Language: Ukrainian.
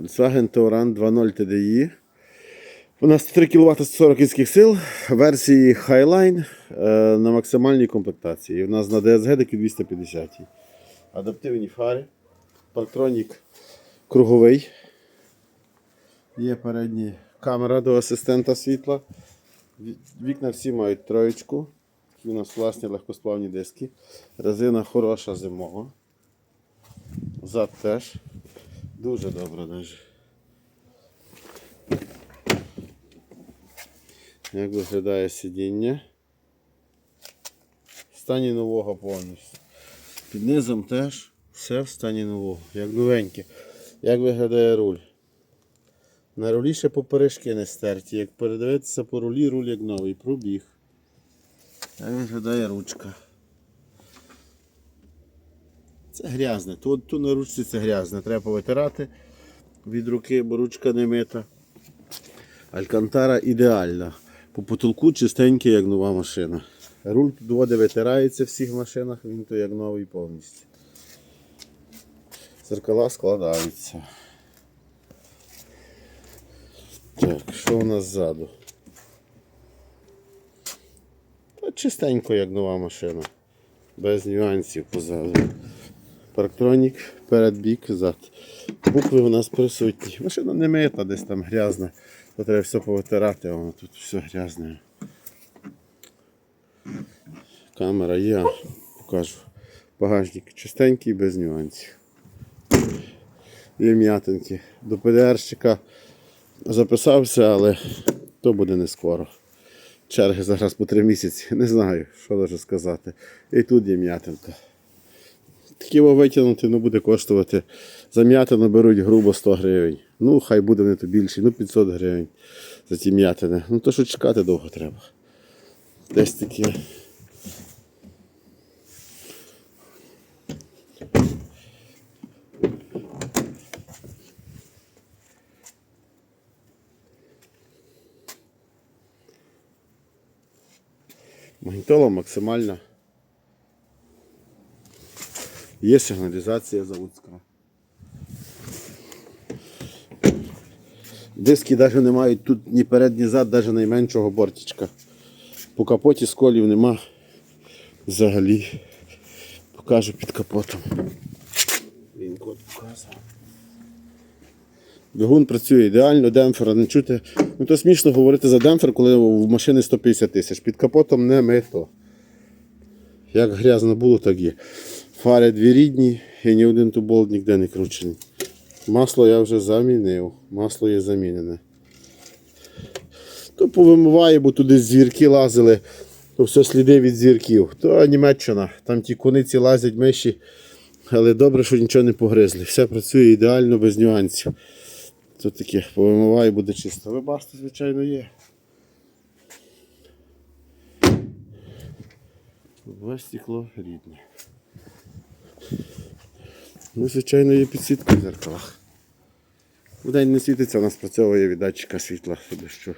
Volkswagen Touran 2.0 TDI. У нас 3 кВт 140 кінських сил, версії Highline е, на максимальній комплектації. У нас на DSG таки 250. Адаптивні фари, парктронік круговий. Є передня камера до асистента світла. Вікна всі мають троєчку. У нас власні легкосплавні диски. Резина хороша зимова. Зад теж. Дуже добре навіть. Як виглядає сидіння? В стані нового повністю. Під низом теж все в стані нового, як новеньке. Як виглядає руль? На рулі ще поперечки не стерті. Як передивитися по рулі, руль як новий, пробіг. Як виглядає ручка. Це грязне. Тут, тут на ручці це грязне. Треба повитирати від руки, бо ручка не мита. Алькантара ідеальна. По потолку чистенький, як нова машина. Руль тут витирається в всіх машинах, він то як новий повністю. Зеркала складаються. Так, що у нас ззаду? Та чистенько, як нова машина. Без нюансів позаду. Парктронік, перед бік, зад. Букви у нас присутні. Машина не мита, десь там грязна. То треба все повитирати, а воно тут все грязне. Камера є, покажу. Багажник чистенький, без нюансів. Є м'ятинки. До ПДРщика записався, але то буде не скоро. Черги зараз по три місяці. Не знаю, що даже сказати. І тут є м'ятинка. Його витягнути ну, буде коштувати. За м'ятину беруть грубо 100 гривень. Ну, хай буде не то більше, ну 500 гривень за ті м'ятини. Ну то що чекати довго треба. Десь такі. Магнітола максимальна. Є сигналізація заводська. Диски навіть не мають тут ні перед, ні зад, навіть найменшого бортичка. По капоті сколів нема взагалі. Покажу під капотом. Він код показує. Двигун працює ідеально, демпфера не чути. Ну то смішно говорити за демпфер, коли в машини 150 тисяч. Під капотом не мито. Як грязно було, так є. Фари дві рідні і ні один туболт ніде не кручений. Масло я вже замінив. Масло є замінене. То повимиває, бо туди зірки лазили, то все сліди від зірків. То Німеччина, там ті куниці лазять миші, але добре, що нічого не погризли. Все працює ідеально, без нюансів. Тут таке повимиває, буде чисто. Ви бачите, звичайно, є. Два стекло рідне. Ну, звичайно, є підсвітка в зеркалах. Вдень не світиться, у нас працьовує від датчика світла дощу.